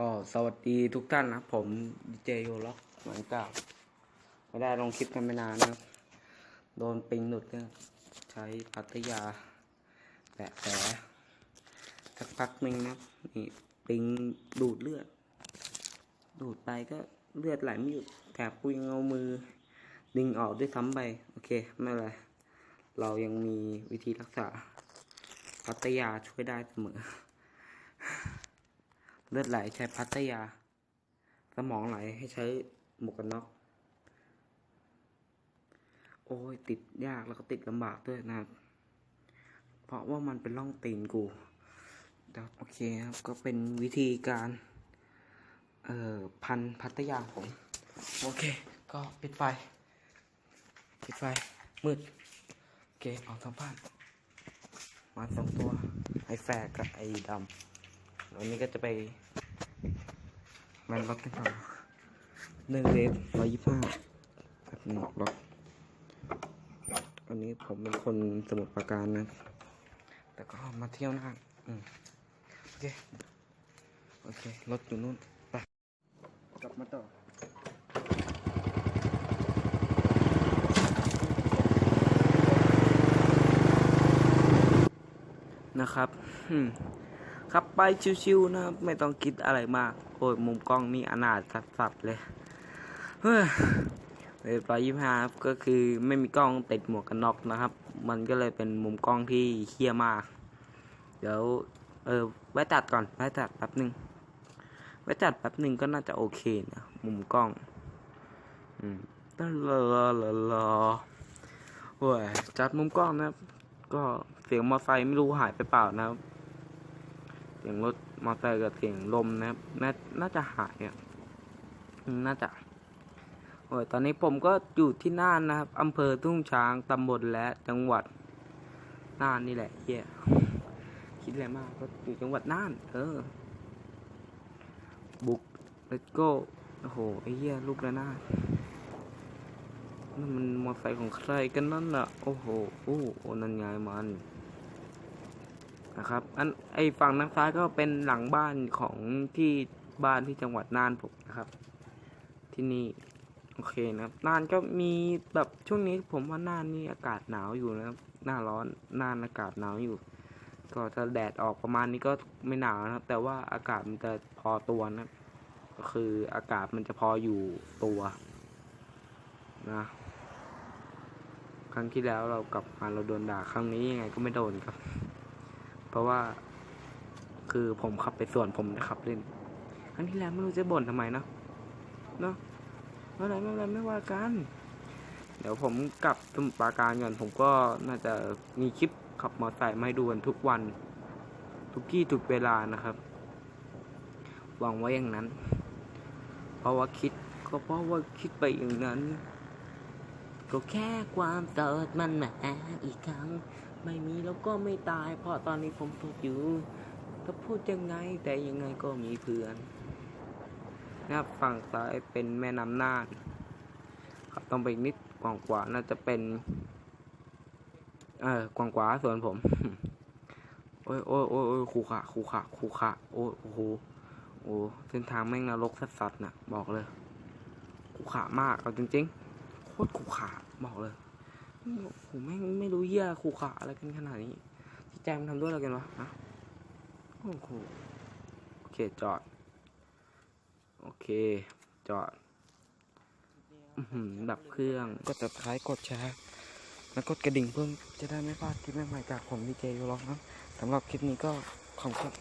ก็สวัสดีทุกท่านนะผมดีเจโยล็อกเหลังจากไม่ได้ลงคลิปกันไปนานนะโดนปิงหลุดเนี่ยใช้พัทยาแปะแผลสักพักหนึ่งนะนี่ปิงดูดเลือด ดูดไปก็เลือดไหลไม่หยุดแถบกูยังเอามือ ดึงออกด้วยซ้ำไป โอเค ไม่เป็นไร เรายังมีวิธีรักษาพัทยาช่วยได้เสมอ เลือดไหลใช้พัทยา สมองไหลให้ใช้หมวกกันน็อกโอ้ยติดยากแล้วก็ติดลำบากด้วยนะ เพราะว่ามันเป็นร่องตีนกูแต่โอเคครับ ก็เป็นวิธีการ เอ่อ พันพัทยาผม โอเค ก็ปิดไฟ ปิดไฟ มืด โอเค ออกทางบ้าน มาสองตัว ไอ้แฝกกับไอ้ดำ วันนี้ก็จะไปแมนล็อกกันต่อหนึ่งเวฟร้อยยี่ห้าแบบหนอกล็อกวันนี้ผมเป็นคนสมุทรปราการนะ แต่ก็มาเที่ยวน่านอืมโอเค โอเค รถอยู่นู่น ไป กลับมาต่อนะครับ ขับไปชิวๆนะครับไม่ต้องคิดอะไรมาก โอ้ยมุมกล้องนี่อนาถสัสๆเลยเฮ้ยเวฟร้อยยี่ห้าก็คือไม่มีกล้องติดหมวกกันน็อกนะครับ มันก็เลยเป็นมุมกล้องที่เฮี้ยมาก เดี๋ยวเออไว้ตัดก่อนไว้ตัดแป๊บหนึ่งไว้ตัดแป๊บหนึ่งก็น่าจะโอเคนะมุมกล้อง อืมตั้งรอรอรอโอ้ยจัดมุมกล้องนะครับ ก็เสียงมอไซค์ไม่รู้หายไปเปล่านะครับ เสียงรถมอเตอร์กับเสียงลมนะครับนาน่าจะหายอะน่าจะโอ้ยตอนนี้ผมก็อยู่ที่น่านนะครับอำเภอทุ่งช้างตำบลและจังหวัดน่านนี่แหละเฮียคิดอะไรมากก็อยู่จังหวัดน่าน เออ บุก let's go โอ้โหไอ้เหี้ยลูกระนาดนั่นมันมอเตอร์ไซค์ของใครกันนั่นน่ะ โอ้โห โอ้โหนั่นไงมัน นะครับ อันไอฝั่งทางซ้ายก็เป็นหลังบ้านของที่บ้านที่จังหวัดน่านผมนะครับ ที่นี่โอเคนะครับน่านก็มีแบบช่วงนี้ผมว่าน่านนี่อากาศหนาวอยู่นะครับหน้าร้อนน่านอากาศหนาวอยู่ ก็ถ้าแดดออกประมาณนี้ก็ไม่หนาวนะครับ แต่ว่าอากาศมันจะพอตัวนะก็คืออากาศมันจะพออยู่ตัวนะครั้งที่แล้วเรากลับมาเราโดนด่าครั้งนี้ยังไงก็ไม่โดนครับ ราะว่า คือผมขับไปส่วนผมจะขับเล่นครั้งที่แล้วไม่รู้จะบ่นทำไมเนาะเนาะไม่ไรไม่เป็นไรไม่ว่ากัน เดี๋ยวผมกลับสมุทรปราการก่อนผมก็น่าจะมีคลิปขับมอเตอร์ไซค์มาให้ดูกันทุกวัน ทุกที่ทุกเวลานะครับหวังไว้อย่างนั้น เพราะว่าคิดก็เพราะว่าคิดไปอย่างนั้น ก็แค่ความโสดมันมาอีกครั้ง ไม่มีแล้วก็ไม่ตาย เพราะตอนนี้ผมโสดอยู่ถ้าพูดยังไงแต่ยังไงก็มีเพื่อนนะครับฝั่งซ้ายเป็นแม่น้ำน่านครับต้องไปนิดกว่างกว่าน่าจะเป็น เออกว่างกว่าส่วนผม โอ้ยโอ้ยโอ้ยโอ้ยขู่ขะขู่ขะขู่ขะโอ้ยโอ้โหโอ้เส้นทางแม่งนรกสัสๆน่ะบอกเลยขู่ขะมากเอาจริงๆโคตรขู่ขะบอกเลย ผมไม่ไม่รู้เหี้ยขู่ขาอะไรกันขนาดนี้ที่แจมทำด้วยอะไรกันวะฮะโอ้โหโอเคจอด โอเค จอดดับเครื่องกดติดท้ายกดแชร์แล้วกดกระดิ่งเพิ่มจะได้ไม่พลาดคลิปใหม่ๆจากผมดีเจยูล็อกนะสำหรับคลิปนี้ก็ขอบคุณ